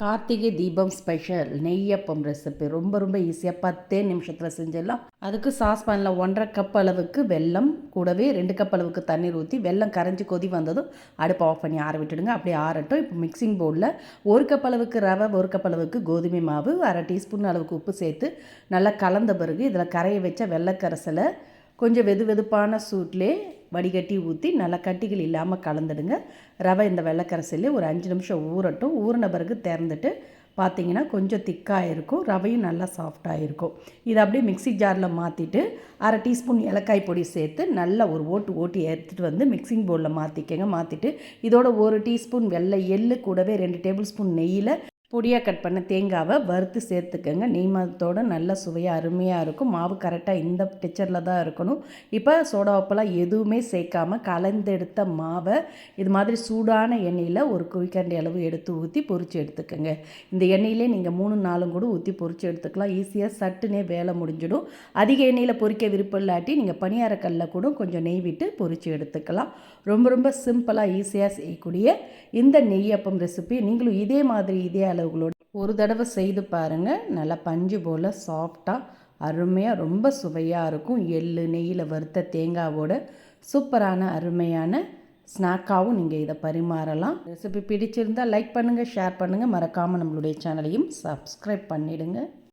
Karthigai Deepam special neyyappam recipe ரொம்ப ரொம்ப ஈஸியாக பத்தே நிமிஷத்தில் செஞ்சிடலாம். அதுக்கு சாஸ்பேனில் ஒன்றரை கப் அளவுக்கு வெல்லம் கூடவே ரெண்டு கப் அளவுக்கு தண்ணீர் ஊற்றி வெல்லம் கரைஞ்சி கொதி வந்ததும் அடுப்பை ஆஃப் பண்ணி ஆற விட்டுடுங்க. அப்படியே ஆறட்டும். இப்போ மிக்சிங் பவுலில் ஒரு கப் அளவுக்கு ரவை ஒரு கப் அளவுக்கு கோதுமை மாவு அரை டீஸ்பூன் அளவுக்கு உப்பு சேர்த்து நல்லா கலந்த பிறகு இதில் கரையை வச்ச வெள்ளக்கரசலை கொஞ்சம் வெது வெதுப்பான சூட்லேயே வடிகட்டி ஊற்றி நல்லா கட்டிகள் இல்லாமல் கலந்துடுங்க. ரவை இந்த வெள்ளைக்கரசிலே ஒரு அஞ்சு நிமிஷம் ஊறட்டும். ஊறின பிறகு திறந்துட்டு பார்த்தீங்கன்னா கொஞ்சம் திக்காக இருக்கும். ரவையும் நல்லா சாஃப்டாக இருக்கும். இதை அப்படியே மிக்ஸி ஜாரில் மாற்றிட்டு அரை டீஸ்பூன் ஏலக்காய் பொடி சேர்த்து நல்லா ஒரு ஓட்டு ஓட்டி எடுத்துகிட்டு வந்து மிக்சிங் பவுலில் மாற்றிக்கங்க மாற்றிட்டு இதோட ஒரு டீஸ்பூன் வெள்ளை எள்ளு கூடவே ரெண்டு டேபிள் ஸ்பூன் நெய்யில் பொடியாக கட் பண்ண தேங்காவை வறுத்து சேர்த்துக்கங்க. நீமத்தோடு நல்ல சுவையாக அருமையாக இருக்கும். மாவு கரெக்டாக இந்த டெக்சரில் தான் இருக்கணும். இப்போ சோடா உப்பெல்லாம் எதுவுமே சேர்க்காமல் கலந்தெடுத்த மாவை இது மாதிரி சூடான எண்ணெயில் ஒரு குழிக்கண்டி அளவு எடுத்து ஊற்றி பொறிச்சு எடுத்துக்கோங்க. இந்த எண்ணெயிலே நீங்கள் மூணு நாளும் கூட ஊற்றி பொறிச்சு எடுத்துக்கலாம். ஈஸியாக சட்டுனே வேலை முடிஞ்சிடும். அதிக எண்ணெயில் பொறிக்க விருப்பம் இல்லாட்டி நீங்கள் பணியாரக்கல்லில் கூட கொஞ்சம் நெய் விட்டு பொரித்து எடுத்துக்கலாம். ரொம்ப ரொம்ப சிம்பிளாக ஈஸியாக செய்யக்கூடிய இந்த நெய்யப்பம் ரெசிபி நீங்களும் இதே மாதிரி இதே அளவுகளோடு ஒரு தடவை செய்து பாருங்கள் நல்லா பஞ்சு போல் சாஃப்டாக அருமையாக ரொம்ப சுவையாக இருக்கும். எள்ளு நெய்யில் வறுத்த தேங்காவோட சூப்பரான அருமையான ஸ்நாக்காகவும் நீங்கள் இதை பரிமாறலாம். ரெசிபி பிடிச்சிருந்தால் லைக் பண்ணுங்கள் ஷேர் பண்ணுங்கள் மறக்காமல் நம்மளுடைய சேனலையும் சப்ஸ்கிரைப் பண்ணிவிடுங்க